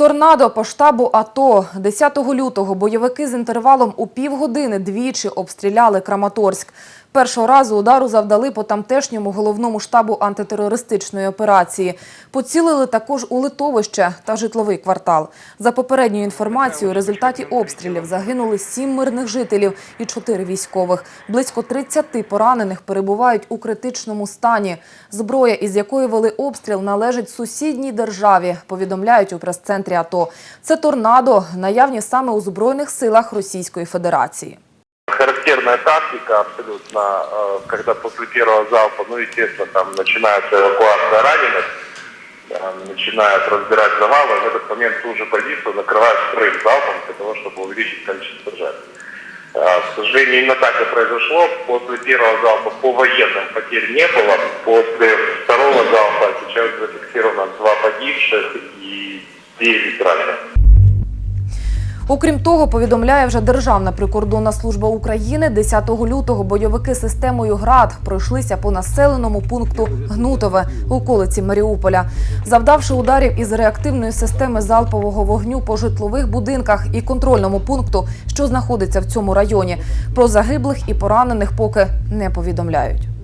Торнадо по штабу АТО. 10 лютого бойовики з інтервалом у півгодини двічі обстріляли Краматорськ. Першого разу удару завдали по тамтешньому головному штабу антитерористичної операції. Поцілили також у литовище та житловий квартал. За попередньою інформацією, в результаті обстрілів загинули сім мирних жителів і чотири військових. Близько 30 поранених перебувають у критичному стані. Зброя, із якої вели обстріл, належить сусідній державі, повідомляють у прес-центрі АТО. Це торнадо, наявні саме у Збройних силах Російської Федерації. Характерная тактика абсолютно, э, когда после первого залпа, ну, естественно, там начинается эвакуация раненых, начинают разбирать завалы, в этот момент ту же позицию накрывают вторым залпом для того, чтобы увеличить количество жертв. Э, К сожалению, именно так и произошло. После первого залпа по военным потерь не было. После второго залпа сейчас зафиксировано два погибших и 9 раненых. Окрім того, повідомляє вже Державна прикордонна служба України, 10 лютого бойовики системою ГРАД пройшлися по населеному пункту Гнутове околиці Маріуполя, завдавши ударів із реактивної системи залпового вогню по житлових будинках і контрольному пункту, що знаходиться в цьому районі. Про загиблих і поранених поки не повідомляють.